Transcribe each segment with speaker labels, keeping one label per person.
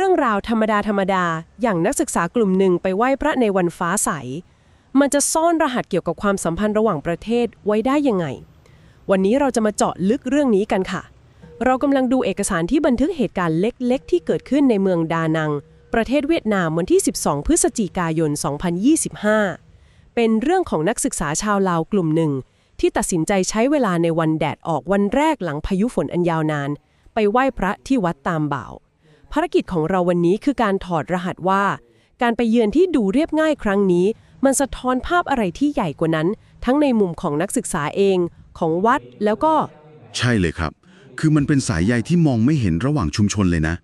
Speaker 1: เรื่องราวธรรมดาธรรมดา อย่างนักศึกษากลุ่มหนึ่งไปไหว้พระในวันฟ้าใส มันจะซ่อนรหัสเกี่ยวกับความสัมพันธ์ระหว่างประเทศไว้ได้ยังไง วันนี้เราจะมาเจาะลึกเรื่องนี้กันค่ะ เรากำลังดูเอกสารที่บันทึกเหตุการณ์เล็ก ๆ ที่เกิดขึ้นในเมืองดานัง ประเทศเวียดนามวันที่ 12 พฤศจิกายน 2025 เป็นเรื่องของนักศึกษาชาวลาวกลุ่มหนึ่ง ที่ตัดสินใจใช้เวลาในวันแดดออกวันแรกหลังพายุฝนอันยาวนาน ไปไหว้พระที่วัดตามบ่าว ภารกิจของเราวันนี้คือการถอดรหัสว่า การไปเยือนที่ดูเรียบง่ายครั้งนี้ มันสะท้อนภาพอะไรที่ใหญ่กว่านั้น ทั้งในมุมของนักศึกษาเอง ของวัดแล้วก็
Speaker 2: ใช่เลยครับ คือมันเป็นสายใยที่มองไม่เห็นระหว่างชุมชนเลยนะ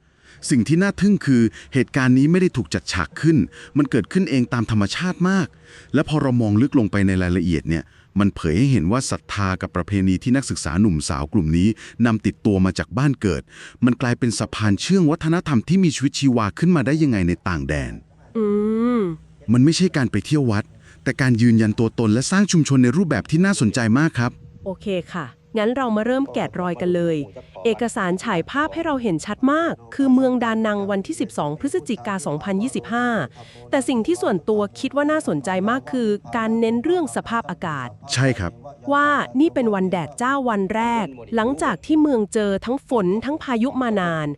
Speaker 2: สิ่งที่น่าทึ่งคือเหตุการณ์นี้ไม่ได้ถูกจัดฉากขึ้น มันเกิดขึ้นเองตามธรรมชาติมาก และพอเรามองลึกลงไปในรายละเอียดเนี่ย มันเผยให้เห็นว่าศรัทธากับประเพณีที่นักศึกษาหนุ่มสาวกลุ่มนี้นำติดตัวมาจากบ้านเกิด มันกลายเป็นสะพานเชื่อมวัฒนธรรมที่มีชีวิตชีวาขึ้นมาได้ยังไงในต่างแดน
Speaker 1: อืม
Speaker 2: มันไม่ใช่การไปเที่ยววัด แต่การยืนยันตัวตนและสร้างชุมชนในรูปแบบที่น่าสนใจมากครับ
Speaker 1: โอเคค่ะ งั้นเรามาเริ่มแกะรอยกันเลย เอกสารฉายภาพให้เราเห็นชัดมาก คือเมืองดานังวันที่ 12 พฤศจิกา 2025 แต่สิ่งที่ส่วนตัวคิดว่าน่าสนใจมากคือ การเน้นเรื่องสภาพอากาศ
Speaker 2: ใช่ครับ
Speaker 1: ว่านี่เป็นวันแดดจ้าวันแรก หลังจากที่เมืองเจอทั้งฝนทั้งพายุมานาน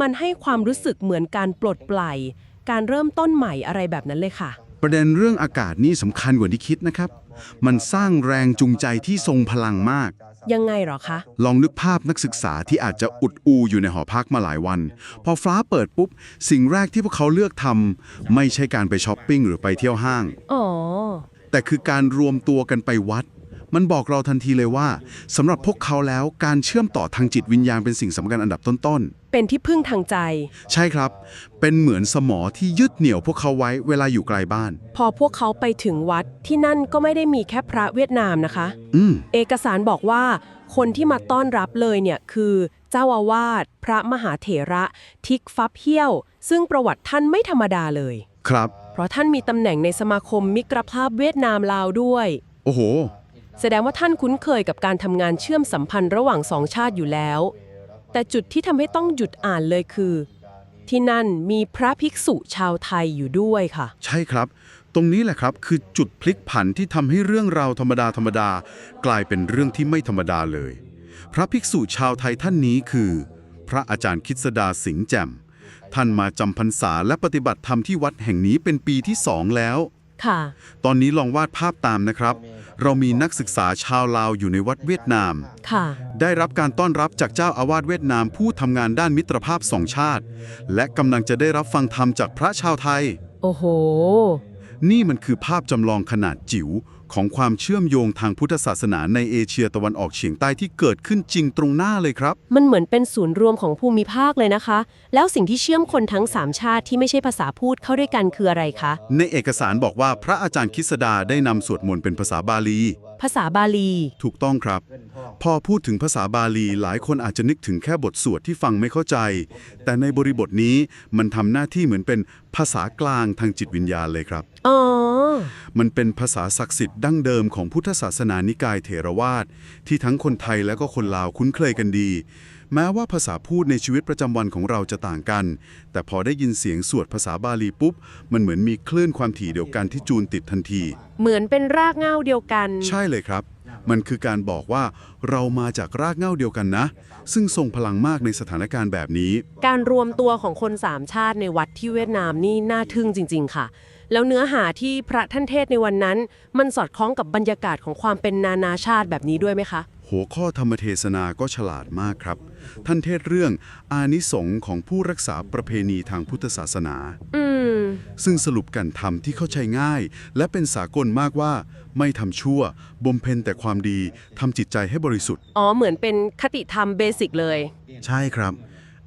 Speaker 1: มันให้ความรู้สึกเหมือนการปลดปล่อยการเริ่มต้นใหม่อะไรแบบนั้นเลยค่ะ
Speaker 2: ประเด็นเรื่องอากาศนี่สำคัญกว่าที่คิดนะครับ มันสร้างแรงจูงใจที่ทรงพลังมาก
Speaker 1: ยังไงเหรอคะ
Speaker 2: ลองนึกภาพนักศึกษาที่อาจจะอุดอูอยู่ในหอพักมาหลายวัน พอฟ้าเปิดปุ๊บ สิ่งแรกที่พวกเขาเลือกทำไม่ใช่การไปช้อปปิ้งหรือไปเที่ยวห้าง
Speaker 1: อ๋อ
Speaker 2: แต่คือการรวมตัวกันไปวัด มันบอกเราทันทีเลยว่าสำหรับพวกเขาแล้วการเชื่อมต่อทางจิตวิญญาณเป็นสิ่งสำคัญอันดับต้น
Speaker 1: เป็นที่พึ่งทางใจ
Speaker 2: ๆ ใช่ครับ เป็นเหมือนสมอที่ยึดเหนี่ยวพวกเขาไว้เวลาอยู่ไกลบ้าน
Speaker 1: พอพวกเขาไปถึงวัดที่นั่นก็ไม่ได้มีแค่พระเวียดนามนะคะ
Speaker 2: อืม
Speaker 1: เอกสารบอกว่า คนที่มาต้อนรับเลยเนี่ยคือ เจ้าอาวาสพระมหาเถระทิกฟับเฮี้ยว ซึ่งประวัติท่านไม่ธรรมดาเลย
Speaker 2: ครับ
Speaker 1: เพราะท่านมีตำแหน่งในสมาคมมิตรภาพเวียดนามลาวด้วย
Speaker 2: โอ้โห
Speaker 1: แสดงว่าท่านคุ้นเคยกับการทำงานเชื่อมสัมพันธ์ระหว่างสองชาติอยู่แล้ว แต่จุดที่ทำให้ต้องหยุดอ่านเลยคือ ที่นั่นมีพระภิกษุชาวไทยอยู่ด้วยค่ะ
Speaker 2: ใช่ครับ ตรงนี้แหละครับคือจุดพลิกผันที่ทำให้เรื่องราวธรรมดาธรรมดากลายเป็นเรื่องที่ไม่ธรรมดาเลย พระภิกษุชาวไทยท่านนี้คือ พระอาจารย์คิดสดาสิงห์แจ่มท่านมาจำพรรษาและปฏิบัติธรรมที่วัดแห่งนี้เป็นปีที่สองแล้ว
Speaker 1: ค่ะ
Speaker 2: ตอนนี้ลองวาดภาพตามนะครับ เรามีนักศึกษาชาวลาวอยู่ในวัดเวียดนาม
Speaker 1: ค่ะ
Speaker 2: ได้รับการต้อนรับจากเจ้าอาวาสเวียดนามผู้ทำงานด้านมิตรภาพสองชาติ และกำลังจะได้รับฟังธรรมจากพระชาวไทย
Speaker 1: โอ้โห
Speaker 2: นี่มันคือภาพจำลองขนาดจิ๋ว ของความเชื่อมโยงทางพุทธศาสนาในเอเชียตะวันออกเฉียงใต้ที่เกิดขึ้นจริงตรงหน้าเลยครับ
Speaker 1: มันเหมือนเป็นศูนย์รวมของภูมิภาคเลยนะคะ แล้วสิ่งที่เชื่อมคนทั้งสามชาติที่ไม่ใช่ภาษาพูดเข้าด้วยกันคืออะไรคะ
Speaker 2: ในเอกสารบอกว่าพระอาจารย์คิสดาได้นำสวดมนต์เป็นภาษาบาลี
Speaker 1: ภาษาบาลี
Speaker 2: ถูกต้องครับ พอพูดถึงภาษาบาลีหลายคนอาจจะนึกถึงแค่บทสวดที่ฟังไม่เข้าใจ แต่ในบริบทนี้มันทำหน้าที่เหมือนเป็นภาษากลางทางจิตวิญญาณเลยครับ
Speaker 1: อ๋อ
Speaker 2: มันเป็นภาษาศักดิ์สิทธิ์ดั้งเดิมของพุทธศาสนานิกายเถรวาทที่ทั้งคนไทยและก็คนลาวคุ้นเคยกันดี แม้ว่าภาษาพูดในชีวิตประจำวันของเราจะต่างกัน แต่พอได้ยินเสียงสวดภาษาบาลีปุ๊บ มันเหมือนมีคลื่นความถี่เดียวกันที่จูนติดทันที
Speaker 1: เหมือนเป็นรากเหง้าเดียวกัน
Speaker 2: ใช่เลยครับ มันคือการบอกว่าเรามาจากรากเหง้าเดียวกันนะ ซึ่งทรงพลังมากในสถานการณ์แบบนี้
Speaker 1: การรวมตัวของคนสามชาติในวัดที่เวียดนามนี่น่าทึ่งจริง ๆ ค่ะ แล้วเนื้อหาที่พระท่านเทศน์ในวันนั้น มันสอดคล้องกับบรรยากาศของความเป็นนานาชาติแบบนี้ด้วยไหมคะ
Speaker 2: หัวข้อธรรมเทศนาก็ฉลาดมากครับ ท่านเทศเรื่องอานิสงส์ของผู้รักษาประเพณีทางพุทธศาสนา
Speaker 1: อืม
Speaker 2: ซึ่งสรุปกันทำที่เข้าใจง่าย และเป็นสากลมากว่า ไม่ทำชั่วบ่มเพนแต่ความดีทำจิตใจให้บริสุทธิ์
Speaker 1: อ๋อ เหมือนเป็นคติธรรมเบสิกเลย
Speaker 2: ใช่ครับ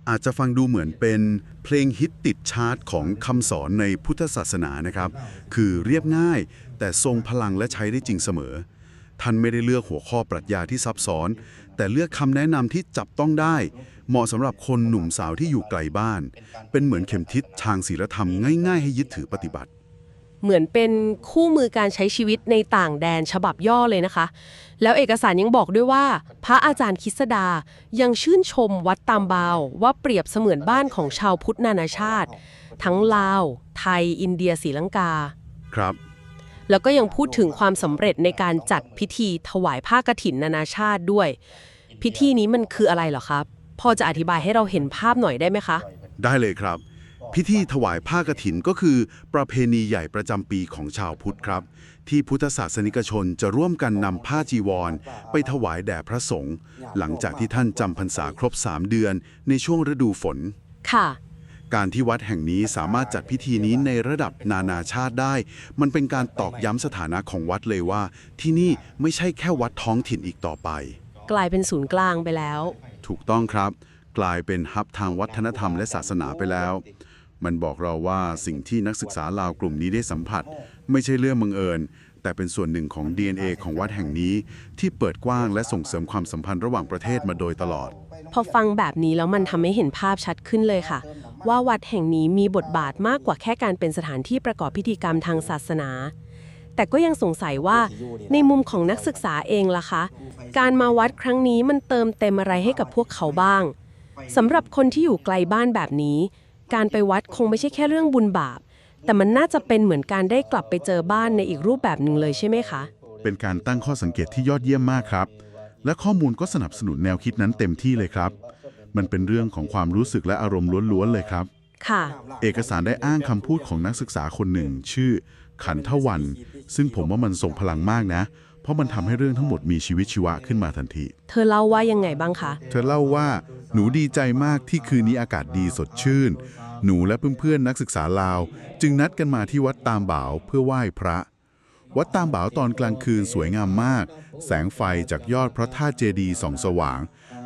Speaker 2: อาจจะฟังดูเหมือนเป็นเพลงฮิตติดชาร์ตของคำสอนในพุทธศาสนานะครับ คือเรียบง่าย แต่ทรงพลังและใช้ได้จริงเสมอ ท่านไม่ได้เลือกหัวข้อปรัชญาที่ซับซ้อน แต่เลือกคำแนะนำที่จับต้องได้ เหมาะสำหรับคนหนุ่มสาวที่อยู่ไกลบ้าน เป็นเหมือนเข็มทิศทางศีลธรรมง่าย ๆ ให้ยึดถือปฏิบัติ
Speaker 1: เหมือนเป็นคู่มือการใช้ชีวิตในต่างแดนฉบับย่อเลยนะคะ แล้วเอกสารยังบอกด้วยว่า พระอาจารย์คริสดายังชื่นชมวัดตามบาว ว่าเปรียบเสมือนบ้านของชาวพุทธนานาชาติ ทั้งลาว ไทย อินเดียศรีลังกา
Speaker 2: ครับ
Speaker 1: แล้วก็ยังพูดถึงความสำเร็จในการจัดพิธีถวายผ้ากฐินนานาชาติด้วย พิธีนี้มันคืออะไรเหรอครับ พอจะอธิบายให้เราเห็นภาพหน่อยได้ไหมคะ
Speaker 2: ได้เลยครับ พิธีถวายผ้ากฐินก็คือ ประเพณีใหญ่ประจำปีของชาวพุทธครับ ที่พุทธศาสนิกชนจะร่วมกันนำผ้าจีวร ไปถวายแด่พระสงฆ์หลังจากที่ท่านจำพรรษาครบ3เดือนในช่วงฤดูฝน
Speaker 1: ค่ะ
Speaker 2: การที่วัดแห่งนี้สามารถจัดพิธีนี้ในระดับนานาชาติได้ มันเป็นการตอกย้ำสถานะของวัดเลยว่า ที่นี่ไม่ใช่แค่วัดท้องถิ่นอีกต่อไป
Speaker 1: กลายเป็นศูนย์กลางไปแล้ว
Speaker 2: ถูกต้องครับ กลายเป็นฮับทางวัฒนธรรมและศาสนาไปแล้ว มันบอกเราว่าสิ่งที่นักศึกษาลาวกลุ่มนี้ได้สัมผัส ไม่ใช่เรื่องบังเอิญ แต่เป็นส่วนหนึ่งของ DNA ของวัดแห่งนี้ ที่เปิดกว้างและส่งเสริมความสัมพันธ์ระหว่างประเทศมาโดยตลอด
Speaker 1: พอฟังแบบนี้แล้วมันทำให้เห็นภาพชัดขึ้นเลยค่ะ ว่าวัดแห่งนี้มีบทบาทมากกว่าแค่การเป็นสถานที่ประกอบพิธีกรรมทางศาสนา แต่ก็ยังสงสัยว่า ในมุมของนักศึกษาเองล่ะคะ การมาวัดครั้งนี้มันเติมเต็มอะไรให้กับพวกเขาบ้างสำหรับคนที่อยู่ไกลบ้านแบบนี้ การไปวัดคงไม่ใช่แค่เรื่องบุญบาป แต่มันน่าจะเป็นเหมือนการได้กลับไปเจอบ้านในอีกรูปแบบหนึ่งเลยใช่ไหมคะ
Speaker 2: เป็นการตั้งข้อสังเกตที่ยอดเยี่ยมมากครับ และข้อมูลก็สนับสนุนแนวคิดนั้นเต็มที่เลยครับ มันเป็นเรื่องของความรู้สึกและอารมณ์ล้วนๆเลยครับ
Speaker 1: ค่ะ
Speaker 2: เอกสารได้อ้างคำพูดของนักศึกษาคนหนึ่ง ชื่อ ขันทวัน ซึ่งผมว่ามันส่งพลังมากนะ เพราะมันทำให้เรื่องทั้งหมดมีชีวิตชีวะขึ้นมาทันที
Speaker 1: เธอเล่าว่ายังไงบ้างคะ
Speaker 2: เธอเล่าว่า หนูดีใจมากที่คืนนี้อากาศดีสดชื่น หนูและเพื่อนๆนักศึกษาลาว จึงนัดกันมาที่วัดตามบ่าวเพื่อไหว้พระ วัดตามบ่าวตอนกลางคืนสวยงามมาก แสงไฟจากยอดพระธาตุเจดีย์ส่องสว่าง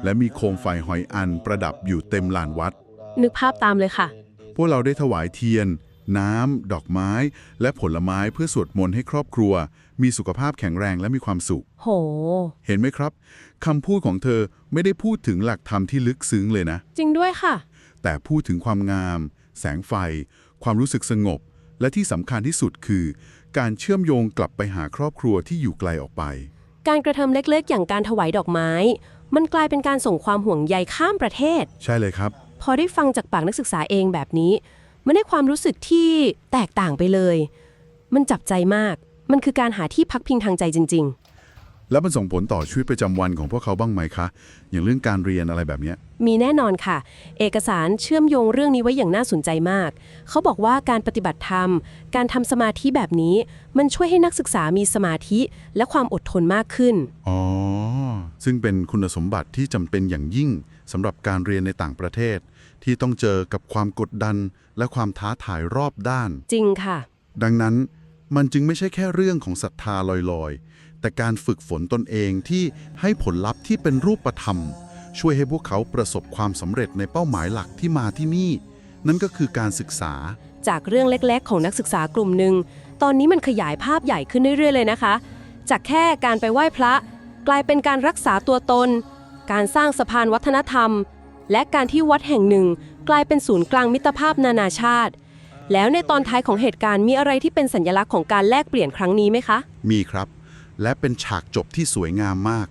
Speaker 2: และมีโคมไฟหอยอันประดับอยู่เต็มลานวัด
Speaker 1: นึกภาพตามเลยค่ะ
Speaker 2: พวกเราได้ถวายเทียน น้ำ ดอกไม้ และผลไม้เพื่อสวดมนต์ให้ครอบครัว มีสุขภาพแข็งแรงและมีความสุข
Speaker 1: โห
Speaker 2: เห็นไหมครับคำพูดของเธอไม่ได้พูดถึงหลักธรรมที่ลึกซึ้งเลยนะ
Speaker 1: จริงด้วยค่ะ
Speaker 2: แต่พูดถึงความงาม แสงไฟ ความรู้สึกสงบ และที่สำคัญที่สุดคือ การเชื่อมโยงกลับไปหาครอบครัวที่อยู่ไกลออกไป
Speaker 1: การกระทำเล็กๆ อย่างการถวายดอกไม้ มันกลายเป็นการส่งความห่วงใยข้ามประเทศ
Speaker 2: ใช่เลยครับ
Speaker 1: พอได้ฟังจากปากนักศึกษาเองแบบนี้ มันได้ความรู้สึกที่แตกต่างไปเลย มันจับใจมาก มันคือการหาที่พักพิงทางใจจริง
Speaker 2: แล้วมันส่งผลต่อชีวิตประจำวันของพวกเขาบ้างไหมคะ อย่างเรื่องการเรียนอะไรแบบเนี้ย
Speaker 1: ๆ มีแน่นอนค่ะ เอกสารเชื่อมโยงเรื่องนี้ไว้อย่างน่าสนใจมาก เขาบอกว่าการปฏิบัติธรรม การทำสมาธิแบบนี้ มันช่วยให้นักศึกษามีสมาธิและความอดทนมากขึ้น
Speaker 2: อ๋อ ซึ่งเป็นคุณสมบัติที่จำเป็นอย่างยิ่ง สำหรับการเรียนในต่างประเทศ ที่ต้องเจอกับความกดดันและความท้าทายรอบด้าน
Speaker 1: จริงค่ะ
Speaker 2: ดังนั้นมันจึงไม่ใช่แค่เรื่องของศรัทธาลอยๆ แต่การฝึกฝนตนเองที่ให้ผลลัพธ์ที่เป็นรูปธรรม ช่วยให้พวกเขาประสบความสำเร็จในเป้าหมายหลักที่มาที่นี่ นั่นก็คือการศึกษา
Speaker 1: จากเรื่องเล็กๆ ของนักศึกษากลุ่มหนึ่งตอนนี้มันขยายภาพใหญ่ขึ้นเรื่อยๆเลยนะคะ จากแค่การไปไหว้พระ กลายเป็นการรักษาตัวตน การสร้างสะพานวัฒนธรรม และการที่วัดแห่งหนึ่ง กลายเป็นศูนย์กลางมิตรภาพนานาชาติ แล้วในตอนท้ายของเหตุการณ์มีอะไรที่เป็นสัญลักษณ์ของการแลกเปลี่ยนครั้งนี้ไหมคะ
Speaker 2: มีครับ และเป็นฉากจบที่สวยงามมาก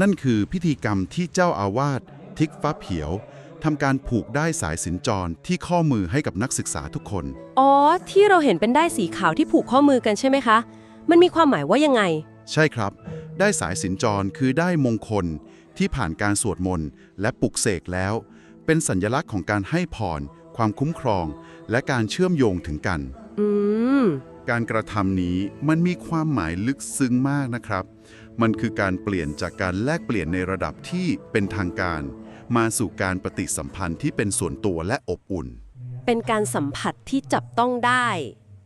Speaker 2: นั่นคือพิธีกรรมที่เจ้าอาวาสทิกฟ้าเผียวทำการผูกได้สายสิญจรที่ข้อมือให้กับนักศึกษาทุกคน
Speaker 1: อ๋อ ที่เราเห็นเป็นได้ายสีขาวที่ผูกข้อมือกันใช่ไหมคะ มันมีความหมายว่ายังไง
Speaker 2: ใช่ครับ ได้สายสิญจรคือได้มงคล ที่ผ่านการสวดมนต์และปลุกเสกแล้ว เป็นสัญลักษณ์ของการให้พร ความคุ้มครอง และการเชื่อมโยงถึงกัน
Speaker 1: อืม
Speaker 2: การกระทำนี้มันมีความหมายลึกซึ้งมากนะครับ มันคือการเปลี่ยนจากการแลกเปลี่ยนในระดับที่เป็นทางการ มาสู่การปฏิสัมพันธ์ที่เป็นส่วนตัวและอบอุ่น
Speaker 1: เป็นการสัมผัสที่จับต้องได้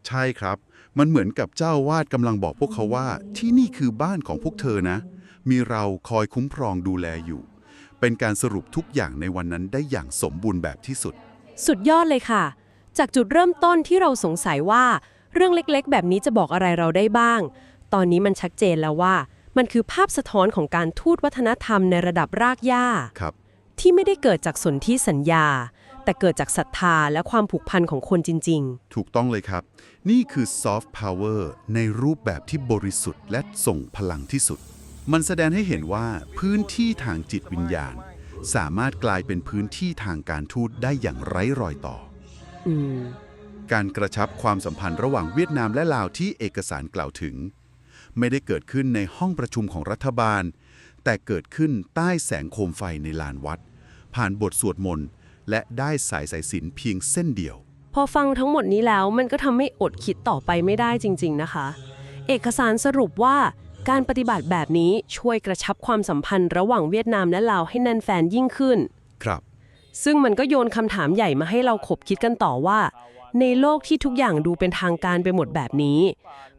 Speaker 2: ใช่ครับ มันเหมือนกับเจ้าวาดกำลังบอกพวกเขาว่า ที่นี่คือบ้านของพวกเธอนะ มีเราคอยคุ้มครองดูแลอยู่ เป็นการสรุปทุกอย่างในวันนั้นได้อย่างสมบูรณ์แบบที่สุด
Speaker 1: สุดยอดเลยค่ะ จากจุดเริ่มต้นที่เราสงสัยว่า เรื่องเล็กๆ แบบนี้จะบอกอะไรเราได้บ้าง ตอนนี้มันชัดเจนแล้วว่า มันคือภาพสะท้อนของการทูตวัฒนธรรมในระดับรากหญ้า
Speaker 2: ครับ
Speaker 1: ที่ไม่ได้เกิดจากสนธิสัญญา แต่แต่เกิดจากศรัทธาและความผูกพันของคนจริง
Speaker 2: ถูกต้องเลยครับ นี่คือ soft power ในรูปแบบที่บริสุทธิ์และส่งพลังที่สุด มันแสดงให้เห็นว่าพื้นที่ทางจิตวิญญาณ สามารถกลายเป็นพื้นที่ทางการทูตได้อย่างไร้รอยต่อ
Speaker 1: ๆอืม
Speaker 2: การกระชับความสัมพันธ์ระหว่างเวียดนามและลาวที่เอกสารกล่าวถึง ไม่ได้เกิดขึ้นในห้องประชุมของรัฐบาล แต่เกิดขึ้นใต้แสงโคมไฟในลานวัด ผ่านบทสวดมนต์และได้สายสายสิญจนเพียงเส้นเดียว
Speaker 1: พอฟังทั้งหมดนี้แล้วมันก็ทำให้อดคิดต่อไปไม่ได้จริง ๆ นะคะ เอกสารสรุปว่า การปฏิบัติแบบนี้ช่วยกระชับความสัมพันธ์ระหว่างเวียดนามและลาวให้แน่นแฟนยิ่งขึ้น
Speaker 2: ครับ
Speaker 1: ซึ่งมันก็โยนคำถามใหญ่มาให้เราขบคิดกันต่อว่า ในโลกที่ทุกอย่างดูเป็นทางการไปหมดแบบนี้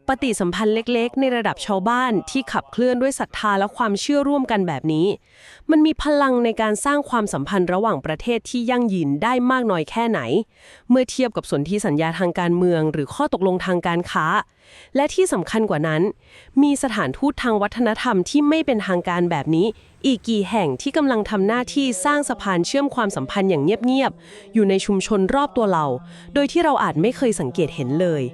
Speaker 1: ปฏิสัมพันธ์เล็กๆ ในระดับชาวบ้านที่ขับเคลื่อนด้วยศรัทธาและความเชื่อร่วมกันแบบนี้ มันมีพลังในการสร้างความสัมพันธ์ระหว่างประเทศที่ยั่งยืนได้มากน้อยแค่ไหน เมื่อเทียบกับสนธิสัญญาทางการเมือง หรือข้อตกลงทางการค้า และที่สำคัญกว่านั้น มีสถานทูตทางวัฒนธรรมที่ไม่เป็นทางการแบบนี้ อีกกี่แห่งที่กำลังทำหน้าที่สร้างสะพานเชื่อมความสัมพันธ์อย่างเงียบๆอยู่ในชุมชนรอบตัวเรา โดยที่เราอาจไม่เคยสังเกตเห็นเลย